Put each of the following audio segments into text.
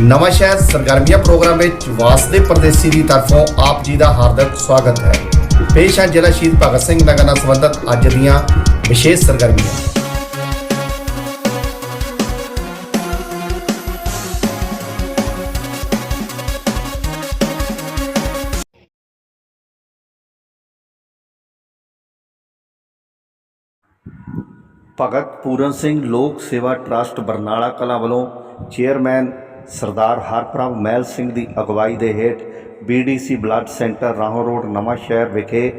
ਨਵਾਂ ਸ਼ਹਿਰ ਸਰਗਰਮੀਆਂ ਪ੍ਰੋਗਰਾਮ ਵਿੱਚ ਵਾਸਦੇ ਪਰਦੇਸੀ ਦੀ ਤਰਫੋਂ ਆਪ ਜੀ ਦਾ ਹਾਰਦਿਕ ਸਵਾਗਤ ਹੈ। ਪੇਸ਼ ਹੈ ਜ਼ਿਲ੍ਹਾ ਸ਼ਹੀਦ ਭਗਤ ਸਿੰਘ ਨਗਰ ਨਾਲ ਸੰਬੰਧਿਤ ਅੱਜ ਦੀਆਂ ਵਿਸ਼ੇਸ਼ ਸਰਗਰਮੀਆਂ। ਭਗਤ ਪੂਰਨ ਸਿੰਘ ਲੋਕ ਸੇਵਾ ਟਰਸਟ ਬਰਨਾਲਾ ਕਲਾਂ ਵੱਲੋਂ ਚੇਅਰਮੈਨ ਸਰਦਾਰ ਹਰਪ੍ਰਭ ਮਹਿਲ ਸਿੰਘ ਦੀ ਅਗਵਾਈ ਦੇ ਹੇਠ BDC blood centre Rahon road Nawanshahr ਵਿਖੇ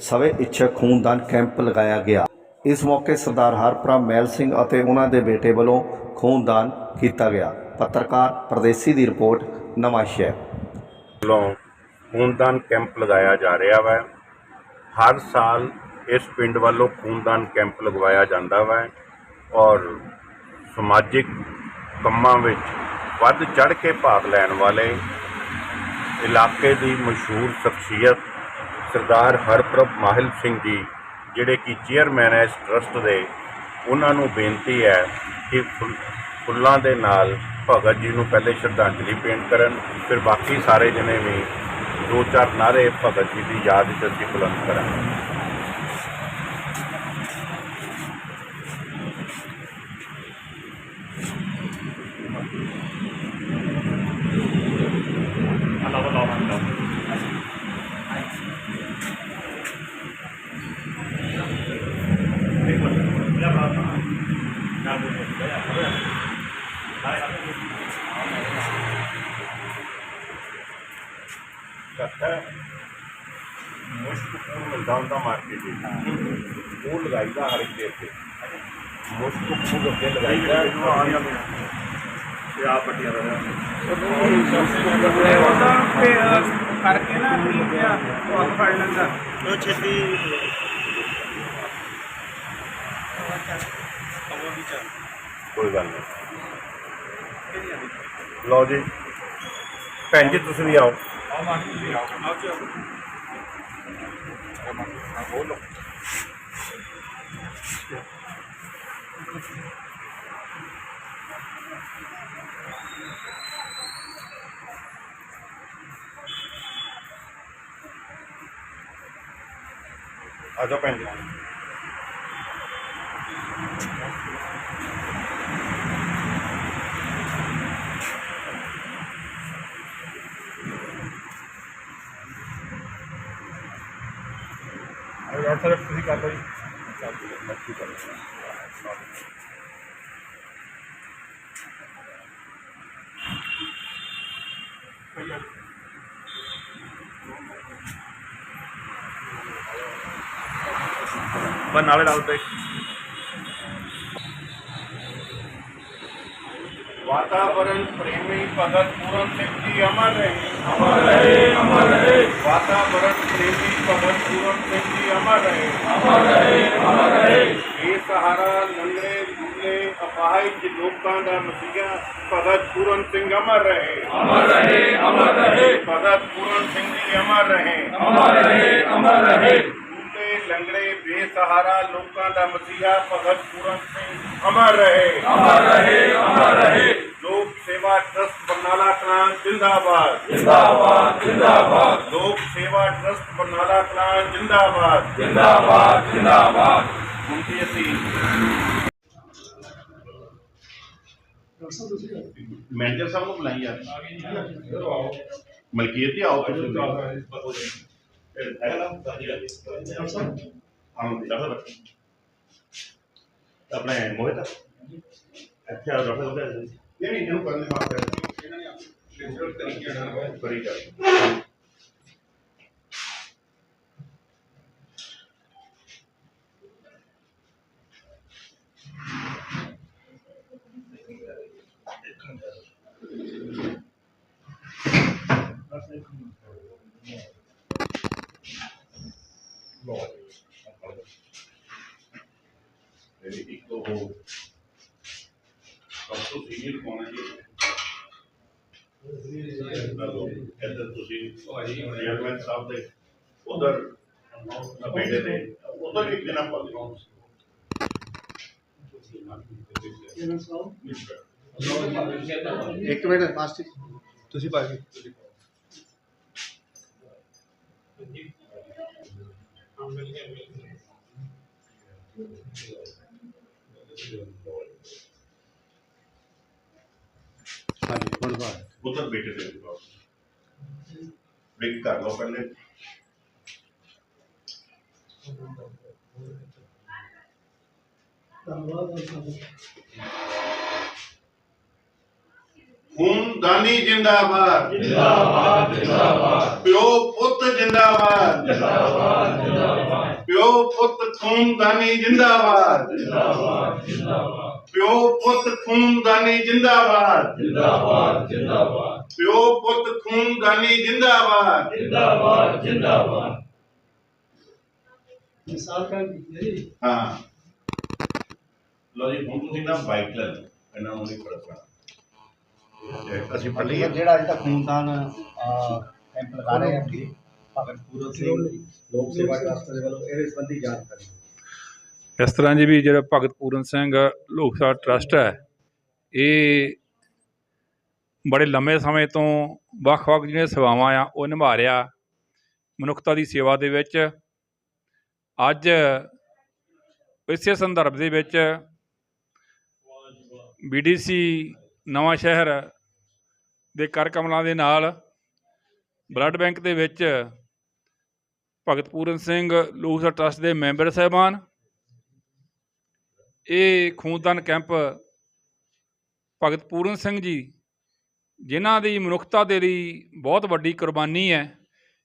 ਸਵੇ ਇੱਛਕ ਖੂਨਦਾਨ ਕੈਂਪ ਲਗਾਇਆ ਗਿਆ। ਇਸ ਮੌਕੇ ਸਰਦਾਰ ਹਰਪ੍ਰਭ ਮਹਿਲ ਸਿੰਘ ਅਤੇ ਉਹਨਾਂ ਦੇ ਬੇਟੇ ਵੱਲੋਂ ਖੂਨਦਾਨ ਕੀਤਾ ਗਿਆ। ਪੱਤਰਕਾਰ ਪਰਦੇਸੀ ਦੀ ਰਿਪੋਰਟ, ਨਵਾਂ ਸ਼ਹਿਰ। ਵੱਲੋਂ ਖੂਨਦਾਨ ਕੈਂਪ ਲਗਾਇਆ ਜਾ ਰਿਹਾ ਵਾ। ਹਰ ਸਾਲ ਇਸ ਪਿੰਡ ਵੱਲੋਂ ਖੂਨਦਾਨ ਕੈਂਪ ਲਗਵਾਇਆ ਜਾਂਦਾ ਵਾ ਔਰ ਸਮਾਜਿਕ ਕੰਮਾਂ ਵਿੱਚ ਵੱਧ ਚੜ ਕੇ ਭਾਗ ਲੈਣ ਵਾਲੇ ਇਲਾਕੇ ਦੀ ਮਸ਼ਹੂਰ ਸ਼ਖਸੀਅਤ ਸਰਦਾਰ ਹਰਪ੍ਰਭ ਮਾਹਿਲ ਸਿੰਘ ਜੀ, ਜਿਹੜੇ ਕਿ ਚੇਅਰਮੈਨ ਹੈ ਇਸ ਟਰਸਟ ਦੇ, ਉਹਨਾਂ ਨੂੰ ਬੇਨਤੀ ਹੈ ਕਿ ਫੁੱਲ- ਫੁੱਲਾਂ ਦੇ ਨਾਲ ਭਗਤ ਜੀ ਨੂੰ ਪਹਿਲੇ ਸ਼ਰਧਾਂਜਲੀ ਭੇਂਟ ਕਰਨ, ਫਿਰ ਬਾਕੀ ਸਾਰੇ ਜਣੇ ਵੀ ਦੋ ਚਾਰ ਨਾਰੇ ਭਗਤ ਜੀ ਦੀ ਯਾਦ ਵਿੱਚ ਅਸੀਂ ਬੁਲੰਦ ਕਰਾਂਗੇ ਮੁਸ਼ਕ ਪੂਰ ਮਿਲਦਾ ਹੁੰਦਾ ਮਾਰਕੀਟ ਵਿੱਚ ਉਹ ਲਗਾਈਦਾ ਹਰ ਇੱਕ ਦੇ ਉੱਤੇ। ਮੁਸ਼ਕ ਪੂਰ ਅੱਗੇ ਲਗਾਈਦਾ ਆ ਜਾਂਦੇ ਤੇ ਆ ਪੱਟੀਆਂ ਦਾ ਤੇ ਉਹਦਾ ਫਿਰ ਕਰਕੇ ਨਾ ਠੀਕ ਆ ਉਹ ਫੜ ਲੈਂਦਾ। ਉਹ ਛੇਤੀ। ਕੋਈ ਗੱਲ ਨਹੀਂ। ਲਓ ਜੀ। ਭੈਣ ਜੀ ਤੁਸੀਂ ਵੀ ਆਓ। ਆ ਜਾਓ ਭੈਣ ਯਾਰ ਸਰ ਤੁਸੀਂ ਕਰ ਲਓ ਜੀ। ਬਸ ਨਾਲੇ ਡਾਲ ਤੇ। ਵਾਤਾਵਰਣ ਪ੍ਰੇਮੀ ਭਗਤ ਪੂਰਨ ਸਿੰਘ ਜੀ ਅਮਰ ਰਹੇ। ਅਮਰ ਰਹੇ ਅਮਰ ਰਹੇ। ਵਾਤਾਵਰਣ ਪ੍ਰੇਮੀ ਭਗਤ ਪੂਰਨ ਸਿੰਘ ਜੀ ਅਮਰ ਰਹੇ ਅਮਰ ਰਹੇ ਅਮਰ ਰਹੇ ਇਹ ਸਹਾਰਾ ਲੰਗੜੇ ਬੁੱਲੇ ਅਪਾਹਿਜ ਲੋਕਾਂ ਦਾ ਮਸੀਹਾ ਭਗਤ ਪੂਰਨ ਸਿੰਘ ਅਮਰ ਰਹੇ ਅਮਰ ਰਹੇ ਅਮਰ ਰਹੇ ਭਗਤ ਪੂਰਨ ਸਿੰਘ ਜੀ ਅਮਰ ਰਹੇ ਅਮਰ ਰਹੇ ਅਮਰ ਰਹੇ ਬੁੱਲੇ ਲੰਗੜੇ ਬੇਸਹਾਰਾ ਲੋਕਾਂ ਦਾ ਮਸੀਹਾ ਭਗਤ ਪੂਰਨ ਸਿੰਘ ਅਮਰ ਰਹੇ। ਲੋਕ ਸੇਵਾ ਟਰਸਟ ਬਰਨਾਲਾ ਕਲਾਂ ਜਿੰਦਾਬਾਦ। ਜਿੰਦਾਬਾਦ ਜਿੰਦਾਬਾਦ। ਲੋਕ ਸੇਵਾ ਟਰਸਟ ਬਰਨਾਲਾ ਕਲਾਂ ਜਿੰਦਾਬਾਦ। ਜਿੰਦਾਬਾਦ ਜਿੰਦਾਬਾਦ। ਕੀ ਅਸੀਂ ਮੈਨੇਜਰ ਸਾਹਿਬ ਨੂੰ ਬੁਲਾਈ ਯਾਰ ਮਲਕੀਅਤ ਹੀ ਆਓ ਤੁਸੀਂ। ਆਪਣੇ ਮੋਹਿਤ ਇੱਥੇ ਆ ਡਾਕਟਰ ਸਾਹਿਬ ਨਹੀਂ ਨਹੀਂ ਇਹਨੂੰ ਕਰਨੇ ਮਾਫ ਕਰ ਇਹਨਾਂ ਨੇ ਆਪਣੇ ਤਰੀਕੇ ਨਾਲ ਕਰੀ ਜਾ ਮੇਰੀ ਇੱਕ ਤੋਂ ਹੋ ਸਭ ਤੋਂ ਸੀਨੀਅਰ ਕੌਣ ਹੈ ਜੀ ਹੈਲੋ ਇੱਧਰ ਤੁਸੀਂ ਚੇਅਰਮੈਨ ਸਾਹਿਬ ਦੇ ਉਧਰ ਬੇਟੇ ਦੇ ਉਧਰ ਵੀ ਜਨਾਬ ਪਾਲ Chairman Saul, ਇੱਕ ਮਿੰਟ ਫਾਸਟ ਤੁਸੀਂ ਭਾਜੀ ਹਾਂਜੀ ਹੁਣ ਬਾਅਦ ਉਧਰ ਬੇਟੇ ਦੇ ਬ੍ਰੇਕ ਕਰ ਲਓ ਪਹਿਲੇ। ਖੂਨਦਾਨੀ ਜਿੰਦਾਬਾਦ। ਜਿੰਦਾਬਾਦ ਜਿੰਦਾਬਾਦ। ਪਿਓ ਪੁੱਤ ਜਿੰਦਾਬਾਦ। ਜਿੰਦਾਬਾਦ ਜਿੰਦਾਬਾਦ। ਪਿਓ ਪੁੱਤ ਖੂਨਦਾਨੀ ਜਿੰਦਾਬਾਦ। ਜਿੰਦਾਬਾਦ ਜਿੰਦਾਬਾਦ। ਪਿਓ ਪੁੱਤ ਖੂਨਦਾਨੀ ਜਿੰਦਾਬਾਦ। ਜਿੰਦਾਬਾਦ ਜਿੰਦਾਬਾਦ। ਪਿਓ ਪੁੱਤ ਖੂਨਦਾਨੀ ਜਿੰਦਾਬਾਦ। ਹਾਂ ਲੋ ਜੀ ਹੁਣ ਤੁਸੀਂ ਨਾ ਬਾਈਕ ਲੈ ਲਓ। ਇਹਨਾਂ ਨੂੰ ਨਹੀਂ ਤੇ ਅਸੀਂ ਪੱਲੀ ਜਿਹੜਾ ਅੱਜ ਦਾ ਖੂਨਦਾਨ ਕੈਂਪ ਲਗਾ ਰਹੇ ਹਾਂ ਜੀ ਭਗਤ ਪੂਰਨ ਸਿੰਘ ਲੋਕ ਸੇਵਾ ਟਰਸਟ ਦੇ ਵੱਲੋਂ ਇਹਦੇ ਸੰਬੰਧੀ ਜਾਣਕਾਰੀ। ਇਸ ਤਰ੍ਹਾਂ ਜੀ ਵੀ ਜਿਹੜਾ ਭਗਤ ਪੂਰਨ ਸਿੰਘ ਲੋਕ ਸੇਵਾ ਟਰਸਟ ਹੈ, ਇਹ ਬੜੇ ਲੰਮੇ ਸਮੇਂ ਤੋਂ ਵੱਖ-ਵੱਖ ਜਿਹੜੀਆਂ ਸੇਵਾਵਾਂ ਆ, ਉਹ ਨਿਭਾ ਰਿਹਾ। ਮਨੁੱਖਤਾ ਦੀ ਸੇਵਾ ਦੇ ਵਿੱਚ ਅੱਜ ਇਸੇ ਸੰਦਰਭ ਦੇ ਵਿੱਚ ਬੀਡੀਸੀ ਨਵਾਂ ਸ਼ਹਿਰ ਦੇ ਕਰ ਕਮਲਾਂ ਦੇ ਨਾਲ ਬਲੱਡ ਬੈਂਕ ਦੇ ਵਿੱਚ ਭਗਤ ਪੂਰਨ ਸਿੰਘ ਲੋਕ ਸੇਵਾ ਟਰਸਟ ਦੇ ਮੈਂਬਰ ਸਾਹਿਬਾਨ ਇਹ ਖੂਨਦਾਨ ਕੈਂਪ ਭਗਤ ਪੂਰਨ ਸਿੰਘ ਜੀ, ਜਿਨ੍ਹਾਂ ਦੀ ਮਨੁੱਖਤਾ ਦੇ ਲਈ ਬਹੁਤ ਵੱਡੀ ਕੁਰਬਾਨੀ ਹੈ,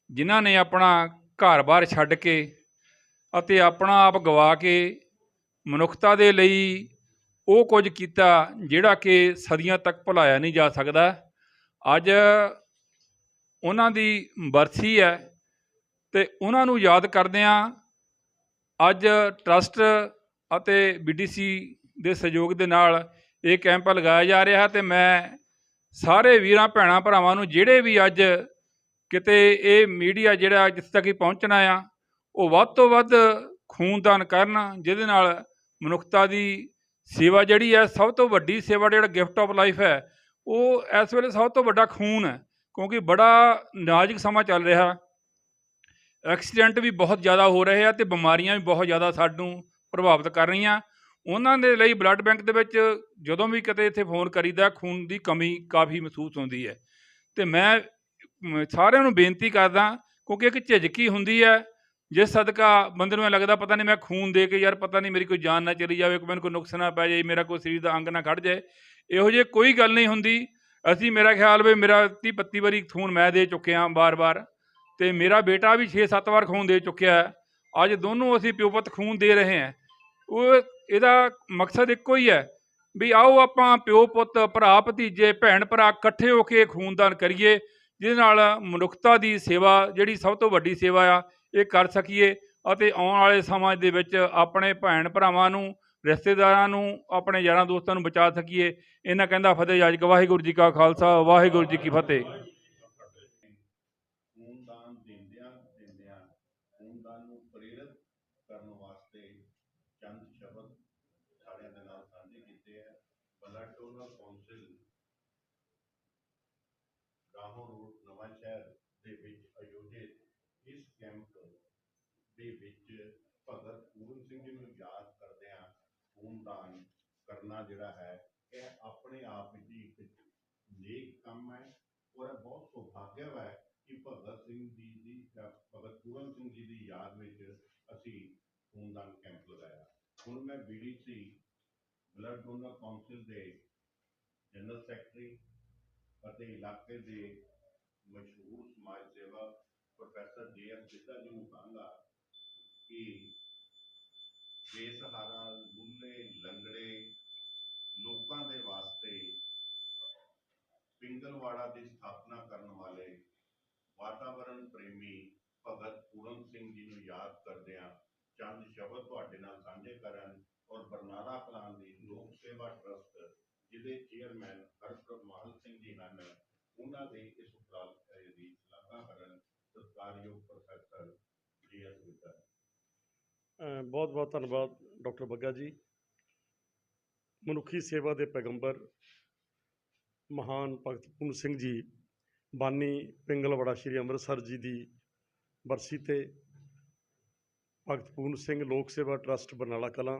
ਜਿਨ੍ਹਾਂ ਨੇ ਆਪਣਾ ਘਰ-ਬਾਰ ਛੱਡ ਕੇ ਅਤੇ ਆਪਣਾ ਆਪ ਗਵਾ ਕੇ ਮਨੁੱਖਤਾ ਦੇ ਲਈ ਉਹ ਕੁਝ ਕੀਤਾ ਜਿਹੜਾ ਕਿ ਸਦੀਆਂ ਤੱਕ ਭੁਲਾਇਆ ਨਹੀਂ ਜਾ ਸਕਦਾ। ਅੱਜ ਉਹਨਾਂ ਦੀ ਬਰਸੀ ਹੈ ਤੇ ਉਹਨਾਂ ਨੂੰ ਯਾਦ ਕਰਦਿਆਂ ਅੱਜ ਟਰਸਟ ਅਤੇ ਬੀਡੀਸੀ ਦੇ ਸਹਿਯੋਗ ਦੇ ਨਾਲ ਇਹ ਕੈਂਪ ਲਗਾਇਆ ਜਾ ਰਿਹਾ ਹੈ ਤੇ ਮੈਂ ਸਾਰੇ ਵੀਰਾਂ, ਭੈਣਾਂ, ਭਰਾਵਾਂ ਨੂੰ ਜਿਹੜੇ ਵੀ ਅੱਜ ਕਿਤੇ ਇਹ ਮੀਡੀਆ ਜਿਹੜਾ ਜਿੱਥੇ ਤੱਕ ਹੀ ਪਹੁੰਚਣਾ ਆ, ਉਹ ਵੱਧ ਤੋਂ ਵੱਧ ਖੂਨਦਾਨ ਕਰਨ, ਜਿਹਦੇ ਨਾਲ ਮਨੁੱਖਤਾ ਦੀ ਸੇਵਾ ਜਿਹੜੀ ਹੈ, ਸਭ ਤੋਂ ਵੱਡੀ ਸੇਵਾ ਜਿਹੜਾ ਗਿਫਟ ਆਫ ਲਾਈਫ ਹੈ, ਉਹ ਇਸ ਵੇਲੇ ਸਭ ਤੋਂ ਵੱਡਾ ਖੂਨ ਹੈ, ਕਿਉਂਕਿ ਬੜਾ ਨਾਜ਼ੁਕ ਸਮਾਂ ਚੱਲ ਰਿਹਾ। ਐਕਸੀਡੈਂਟ ਵੀ ਬਹੁਤ ਜ਼ਿਆਦਾ ਹੋ ਰਹੇ ਆ ਤੇ ਬਿਮਾਰੀਆਂ ਵੀ ਬਹੁਤ ਜ਼ਿਆਦਾ ਸਾਨੂੰ ਪ੍ਰਭਾਵਿਤ ਕਰ ਰਹੀਆਂ। ਉਹਨਾਂ ਦੇ ਲਈ ਬਲੱਡ ਬੈਂਕ ਦੇ ਵਿੱਚ ਜਦੋਂ ਵੀ ਕਿਤੇ ਇੱਥੇ ਫੋਨ ਕਰੀਦਾ, ਖੂਨ ਦੀ ਕਮੀ ਕਾਫੀ ਮਹਿਸੂਸ ਹੁੰਦੀ ਹੈ। ਤੇ ਮੈਂ ਸਾਰਿਆਂ ਨੂੰ ਬੇਨਤੀ ਕਰਦਾ, ਕਿਉਂਕਿ ਇੱਕ ਝਿਜਕੀ ਹੁੰਦੀ ਹੈ। ਜਿਸ ਸਦਕਾ ਬੰਦੇ ਨੂੰ ਐਂ ਲੱਗਦਾ ਪਤਾ ਨਹੀਂ ਮੈਂ ਖੂਨ ਦੇ ਕੇ ਯਾਰ ਪਤਾ ਨਹੀਂ ਮੇਰੀ ਕੋਈ ਜਾਨ ਨਾ ਚਲੀ ਜਾਵੇ, ਕੋਈ ਮੈਨੂੰ ਕੋਈ ਨੁਕਸ ਨਾ ਪੈ ਜਾਏ, ਮੇਰਾ ਕੋਈ ਸਰੀਰ ਦਾ ਅੰਗ ਨਾ ਖੜ ਜਾਏ। ਇਹੋ ਜਿਹੀ ਕੋਈ ਗੱਲ ਨਹੀਂ ਹੁੰਦੀ। ਅਸੀਂ ਮੇਰਾ ਖਿਆਲ ਵੀ ਮੇਰਾ 30 32 ਵਾਰੀ ਖੂਨ ਮੈਂ ਦੇ ਚੁੱਕਿਆ ਬਾਰ-ਬਾਰ ਤੇ ਮੇਰਾ ਬੇਟਾ ਵੀ 6-7 ਵਾਰ ਖੂਨ ਦੇ ਚੁੱਕਿਆ ਹੈ। ਅੱਜ ਦੋਨੋਂ ਅਸੀਂ ਪਿਓਪਤ ਖੂਨ ਦੇ ਰਹੇ ਹਾਂ। ਉਹ ਇਹਦਾ ਮਕਸਦ ਇੱਕੋ ਹੀ ਹੈ ਵੀ ਆਓ ਆਪਾਂ ਪਿਓ ਪੁੱਤ, ਭਰਾ ਭਤੀਜੇ, ਭੈਣ ਭਰਾ ਇਕੱਠੇ ਹੋ ਕੇ ਖੂਨਦਾਨ ਕਰੀਏ, ਜਿਹਦੇ ਨਾਲ ਮਨੁੱਖਤਾ ਦੀ ਸੇਵਾ ਜਿਹੜੀ ਸਭ ਤੋਂ ਵੱਡੀ ਸੇਵਾ ਆ, ਇਹ ਕਰ ਸਕੀਏ ਅਤੇ ਆਉਣ ਵਾਲੇ ਸਮਾਂ ਦੇ ਵਿੱਚ ਆਪਣੇ ਭੈਣ ਭਰਾਵਾਂ ਨੂੰ, ਰਿਸ਼ਤੇਦਾਰਾਂ ਨੂੰ, ਆਪਣੇ ਯਾਰਾਂ ਦੋਸਤਾਂ ਨੂੰ ਬਚਾ ਸਕੀਏ। ਇਹਨਾਂ ਕਹਿੰਦਾ ਫਤਿਹ ਜਾਜ ਵਾਹਿਗੁਰੂ ਜੀ ਕਾ ਖਾਲਸਾ, ਵਾਹਿਗੁਰੂ ਜੀ ਕੀ ਫਤਿਹ ਖੂਨਦਾਨ ਦਿੰਦਿਆਂ ਦਿੰਦਿਆਂ ਖੂਨਦਾਨ ਨੂੰ ਪ੍ਰੇਰਿਤ ਕਰਨ ਵਾਸਤੇ ਚੰਦ ਸ਼ਬਦ ਸਾਰਿਆਂ ਦੇ ਨਾਲ ਸਾਂਝੇ ਕੀਤੇ ਹੈ blood donor council Rahon road Nawanshahr ਦੇ ਵਿੱਚ ਆਯੋਜਿਤ ਇਸ ਕੈਂਪ ਦੇ ਵਿੱਚ ਭਗਤ ਪੂਰਨ ਸਿੰਘ ਜੀ ਨੂੰ ਯਾਦ ਕਰਦਿਆਂ ਖੂਨਦਾਨ ਕਰਨਾ ਜਿਹੜਾ ਹੈ, ਇਹ ਆਪਣੇ ਆਪ ਵਿੱਚ ਇੱਕ ਨੇਕ ਕੰਮ ਹੈ ਔਰ ਬਹੁਤ ਸੁਭਾਗਿਆ ਹੈ ਕਿ ਭਗਤ ਸਿੰਘ ਜੀ ਦੀ, ਭਗਤ ਪੂਰਨ ਸਿੰਘ ਜੀ ਦੀ ਯਾਦ ਵਿੱਚ ਅਸੀਂ ਖੂਨਦਾਨ ਕੈਂਪ ਲਗਾਇਆ। ਹੁਣ ਮੈਂ ਬੀਡੀਸੀ ਬਲੱਡ ਡੋਨਰ ਕੌਂਸਲ ਦੇ ਜਨਰਲ ਸੈਕਟਰੀ ਅਤੇ ਇਲਾਕੇ ਦੇ ਮਸ਼ਹੂਰ ਸਮਾਜ ਸੇਵਾ ਪ੍ਰੋਫੈਸਰ ਜੇ ਐਮ ਸਿੱਧਾ ਜੀ ਨੂੰ ਕਹਾਂਗਾ ਕਿ ਬੇਸਹਾਰਾ, ਲੁੱਲੇ, ਲੰਗੜੇ ਲੋਕਾਂ ਦੇ ਵਾਸਤੇ ਪਿੰਗਲਵਾੜਾ ਦੀ ਸਥਾਪਨਾ ਕਰਨ ਵਾਲੇ ਵਾਤਾਵਰਣ ਪ੍ਰੇਮੀ ਭਗਤ ਪੂਰਨ ਸਿੰਘ ਜੀ ਨੂੰ ਯਾਦ ਕਰਦਿਆਂ ਚੰਦ ਸ਼ਬਦ ਤੁਹਾਡੇ ਨਾਲ ਸਾਂਝੇ ਕਰਨ ਔਰ ਬਰਨਾਲਾ ਕਲਾਂ ਦੀ ਲੋਕ ਸੇਵਾ ਟਰਸਟ ਜਿਹਦੇ ਚੇਅਰਮੈਨ ਹਰਪ੍ਰਭ ਮਾਹਲ ਸਿੰਘ ਜੀ ਹਨ, ਉਹਨਾਂ ਦੇ ਇਸ ਉਪਰਾਲੇ ਦੀ ਸ਼ਲਾਘਾ ਕਰਨ ਸਤਿਕਾਰਯੋਗ ਪ੍ਰੋਫੈਸਰ ਜੀ ਐਸ ਬਹੁਤ ਬਹੁਤ ਧੰਨਵਾਦ ਡਾਕਟਰ ਬੱਗਾ ਜੀ। ਮਨੁੱਖੀ ਸੇਵਾ ਦੇ ਪੈਗੰਬਰ ਮਹਾਨ ਭਗਤ ਪੂਰਨ ਸਿੰਘ ਜੀ, ਬਾਨੀ ਪਿੰਗਲਵਾੜਾ ਸ਼੍ਰੀ ਅੰਮ੍ਰਿਤਸਰ ਜੀ ਦੀ ਬਰਸੀ ਤੇ ਭਗਤ ਪੂਰਨ ਸਿੰਘ ਲੋਕ ਸੇਵਾ ਟਰੱਸਟ ਬਰਨਾਲਾ ਕਲਾਂ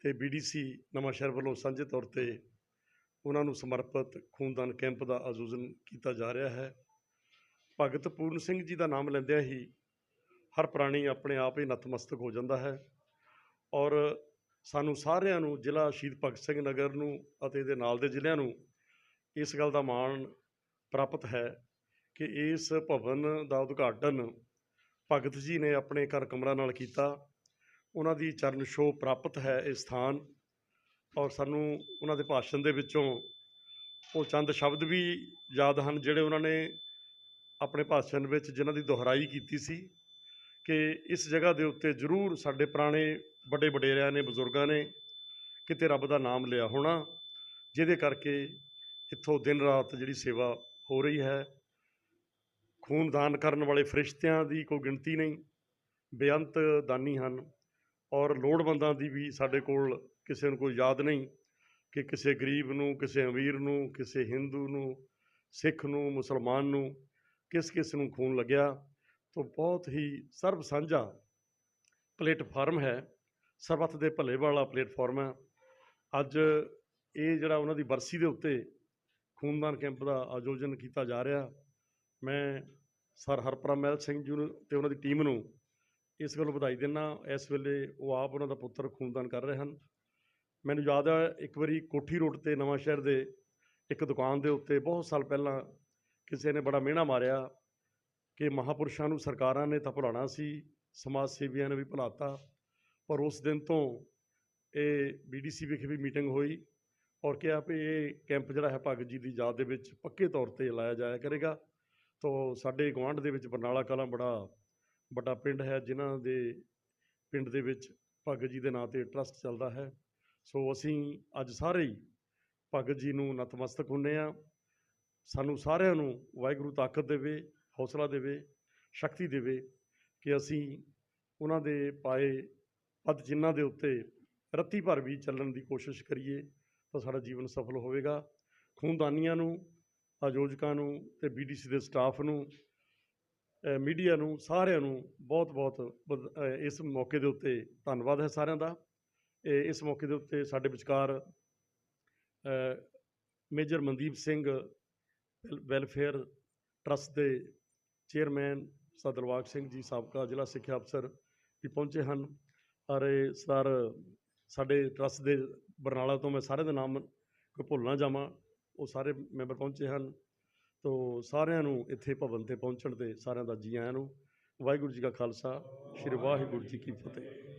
ਤੇ ਬੀਡੀਸੀ ਨਵਾਂ ਸ਼ਹਿਰ ਵੱਲੋਂ ਸਾਂਝੇ ਤੌਰ ਤੇ ਉਹਨਾਂ ਨੂੰ ਸਮਰਪਿਤ ਖੂਨਦਾਨ ਕੈਂਪ ਦਾ ਆਯੋਜਨ ਕੀਤਾ ਜਾ ਰਿਹਾ ਹੈ। ਭਗਤ ਪੂਰਨ ਸਿੰਘ ਜੀ ਦਾ ਨਾਮ ਲੈਂਦਿਆਂ ਹੀ ਹਰ ਪ੍ਰਾਣੀ ਆਪਣੇ ਆਪ ਹੀ ਨਤਮਸਤਕ ਹੋ ਜਾਂਦਾ ਹੈ ਔਰ ਸਾਨੂੰ ਸਾਰਿਆਂ ਨੂੰ ਜ਼ਿਲ੍ਹਾ ਸ਼ਹੀਦ ਭਗਤ ਸਿੰਘ ਨਗਰ ਨੂੰ ਅਤੇ ਇਹਦੇ ਨਾਲ ਦੇ ਜ਼ਿਲ੍ਹਿਆਂ ਨੂੰ ਇਸ ਗੱਲ ਦਾ ਮਾਣ ਪ੍ਰਾਪਤ ਹੈ ਕਿ ਇਸ ਭਵਨ ਦਾ ਉਦਘਾਟਨ ਭਗਤ ਜੀ ਨੇ ਆਪਣੇ ਘਰ ਕਮਰਾ ਨਾਲ ਕੀਤਾ। ਉਹਨਾਂ ਦੀ ਚਰਨ ਛੋਹ ਪ੍ਰਾਪਤ ਹੈ ਇਹ ਸਥਾਨ ਔਰ ਸਾਨੂੰ ਉਹਨਾਂ ਦੇ ਭਾਸ਼ਣ ਦੇ ਵਿੱਚੋਂ ਉਹ ਚੰਦ ਸ਼ਬਦ ਵੀ ਯਾਦ ਹਨ ਜਿਹੜੇ ਉਹਨਾਂ ਨੇ ਆਪਣੇ ਭਾਸ਼ਣ ਵਿੱਚ ਜਿਨ੍ਹਾਂ ਦੀ ਦੁਹਰਾਈ ਕੀਤੀ ਸੀ। ਕਿ ਇਸ ਜਗ੍ਹਾ ਦੇ ਉੱਤੇ ਜ਼ਰੂਰ ਸਾਡੇ ਪੁਰਾਣੇ ਵੱਡੇ ਵਡੇਰਿਆਂ ਨੇ, ਬਜ਼ੁਰਗਾਂ ਨੇ ਕਿਤੇ ਰੱਬ ਦਾ ਨਾਮ ਲਿਆ ਹੋਣਾ, ਜਿਹਦੇ ਕਰਕੇ ਇੱਥੋਂ ਦਿਨ ਰਾਤ ਜਿਹੜੀ ਸੇਵਾ ਹੋ ਰਹੀ ਹੈ। ਖੂਨ ਦਾਨ ਕਰਨ ਵਾਲੇ ਫਰਿਸ਼ਤਿਆਂ ਦੀ ਕੋਈ ਗਿਣਤੀ ਨਹੀਂ, ਬੇਅੰਤ ਦਾਨੀ ਹਨ ਔਰ ਲੋੜਵੰਦਾਂ ਦੀ ਵੀ ਸਾਡੇ ਕੋਲ ਕਿਸੇ ਨੂੰ ਕੋਈ ਯਾਦ ਨਹੀਂ ਕਿ ਕਿਸੇ ਗਰੀਬ ਨੂੰ, ਕਿਸੇ ਅਮੀਰ ਨੂੰ, ਕਿਸੇ ਹਿੰਦੂ ਨੂੰ, ਸਿੱਖ ਨੂੰ, ਮੁਸਲਮਾਨ ਨੂੰ ਕਿਸ ਕਿਸ ਨੂੰ ਖੂਨ ਲੱਗਿਆ। ਤੋਂ ਬਹੁਤ ਹੀ ਸਰਬ ਸਾਂਝਾ ਪਲੇਟਫਾਰਮ ਹੈ, ਸਰਬੱਤ ਦੇ ਭਲੇ ਵਾਲਾ ਪਲੇਟਫਾਰਮ ਹੈ। ਅੱਜ ਇਹ ਜਿਹੜਾ ਉਹਨਾਂ ਦੀ ਬਰਸੀ ਦੇ ਉੱਤੇ ਖੂਨਦਾਨ ਕੈਂਪ ਦਾ ਆਯੋਜਨ ਕੀਤਾ ਜਾ ਰਿਹਾ, ਮੈਂ ਸਰ ਹਰਪ੍ਰਮ ਮਹਿਲ ਸਿੰਘ ਜੀ ਨੂੰ ਤੇ ਉਹਨਾਂ ਦੀ ਟੀਮ ਨੂੰ ਇਸ ਗੱਲੋਂ ਵਧਾਈ ਦਿੰਦਾ ਇਸ ਵੇਲੇ ਉਹ ਆਪ ਉਹਨਾਂ ਦਾ ਪੁੱਤਰ ਖੂਨਦਾਨ ਕਰ ਰਹੇ ਹਨ। ਮੈਨੂੰ ਯਾਦ ਹੈ ਇੱਕ ਵਾਰੀ ਕੋਠੀ ਰੋਡ ਤੇ ਨਵਾਂ ਸ਼ਹਿਰ ਦੇ ਇੱਕ ਦੁਕਾਨ ਦੇ ਉੱਤੇ ਬਹੁਤ ਸਾਲ ਪਹਿਲਾਂ ਕਿਸੇ ਨੇ ਬੜਾ ਮਿਹਣਾ ਮਾਰਿਆ। ਕਿ ਮਹਾਪੁਰਸ਼ਾਂ ਨੂੰ ਸਰਕਾਰਾਂ ਨੇ ਤਾਂ ਭੁਲਾਉਣਾ ਸੀ, ਸਮਾਜ ਸੇਵੀਆਂ ਨੇ ਵੀ ਭੁਲਾਤਾ। ਪਰ ਉਸ ਦਿਨ ਤੋਂ ਇਹ ਬੀਡੀਸੀ ਵਿਖੇ ਵੀ ਮੀਟਿੰਗ ਹੋਈ ਔਰ ਕਿਹਾ ਵੀ ਇਹ ਕੈਂਪ ਜਿਹੜਾ ਹੈ ਭਗਤ ਜੀ ਦੀ ਯਾਦ ਦੇ ਵਿੱਚ ਪੱਕੇ ਤੌਰ ਤੇ ਲਾਇਆ ਜਾਇਆ ਕਰੇਗਾ। ਤੋਂ ਸਾਡੇ ਗੁਆਂਢ ਦੇ ਵਿੱਚ ਬਰਨਾਲਾ ਕਲਾਂ ਬੜਾ ਵੱਡਾ ਪਿੰਡ ਹੈ, ਜਿਨ੍ਹਾਂ ਦੇ ਪਿੰਡ ਦੇ ਵਿੱਚ ਭਗਤ ਜੀ ਦੇ ਨਾਂ ਤੇ ਟਰਸਟ ਚੱਲਦਾ ਹੈ। ਸੋ ਅਸੀਂ ਅੱਜ ਸਾਰੇ ਹੀ ਭਗਤ ਜੀ ਨੂੰ ਨਤਮਸਤਕ ਹੁੰਨੇ ਆ ਸਾਨੂੰ ਸਾਰਿਆਂ ਨੂੰ ਵਾਹਿਗੁਰੂ ਤਾਕਤ ਦੇਵੇ। ਹੌਸਲਾ ਦੇਵੇ, ਸ਼ਕਤੀ ਦੇਵੇ ਕਿ ਅਸੀਂ ਉਹਨਾਂ ਦੇ ਪਾਏ ਪਦ ਜਿਨ੍ਹਾਂ ਦੇ ਉੱਤੇ ਰੱਤੀ ਭਰ ਵੀ ਚੱਲਣ ਦੀ ਕੋਸ਼ਿਸ਼ ਕਰੀਏ ਤਾਂ ਸਾਡਾ ਜੀਵਨ ਸਫਲ ਹੋਵੇਗਾ। ਖੂਨਦਾਨੀਆਂ ਨੂੰ, ਆਯੋਜਕਾਂ ਨੂੰ ਤੇ ਬੀਡੀਸੀ ਦੇ ਸਟਾਫ ਨੂੰ ਮੀਡੀਆ ਨੂੰ, ਸਾਰਿਆਂ ਨੂੰ ਬਹੁਤ-ਬਹੁਤ ਵਧ- ਇਸ ਮੌਕੇ ਦੇ ਉੱਤੇ ਧੰਨਵਾਦ ਹੈ ਸਾਰਿਆਂ ਦਾ। ਇਹ ਇਸ ਮੌਕੇ ਦੇ ਉੱਤੇ ਸਾਡੇ ਵਿਚਕਾਰ major Mandeep Singh welfare trust ਦੇ ਚੇਅਰਮੈਨ ਸਰ ਦਿਲਬਾਗ ਸਿੰਘ ਜੀ, ਸਾਬਕਾ ਜ਼ਿਲ੍ਹਾ ਸਿੱਖਿਆ ਅਫਸਰ ਵੀ ਪਹੁੰਚੇ ਹਨ। ਔਰ ਸਰ ਸਾਡੇ ਟਰਸਟ ਦੇ ਬਰਨਾਲਾ ਤੋਂ ਮੈਂ ਸਾਰਿਆਂ ਦੇ ਨਾਮ ਕੋਈ ਭੁੱਲ ਨਾ ਜਾਵਾਂ, ਉਹ ਸਾਰੇ ਮੈਂਬਰ ਪਹੁੰਚੇ ਹਨ। ਤੋ ਸਾਰਿਆਂ ਨੂੰ ਇੱਥੇ ਭਵਨ ਤੇ ਪਹੁੰਚਣ ਤੇ ਸਾਰਿਆਂ ਦਾ ਜੀ ਆਇਆਂ ਨੂੰ। ਵਾਹਿਗੁਰੂ ਜੀ ਕਾ ਖਾਲਸਾ, ਸ੍ਰੀ ਵਾਹਿਗੁਰੂ ਜੀ ਕੀ ਫਤਿਹ।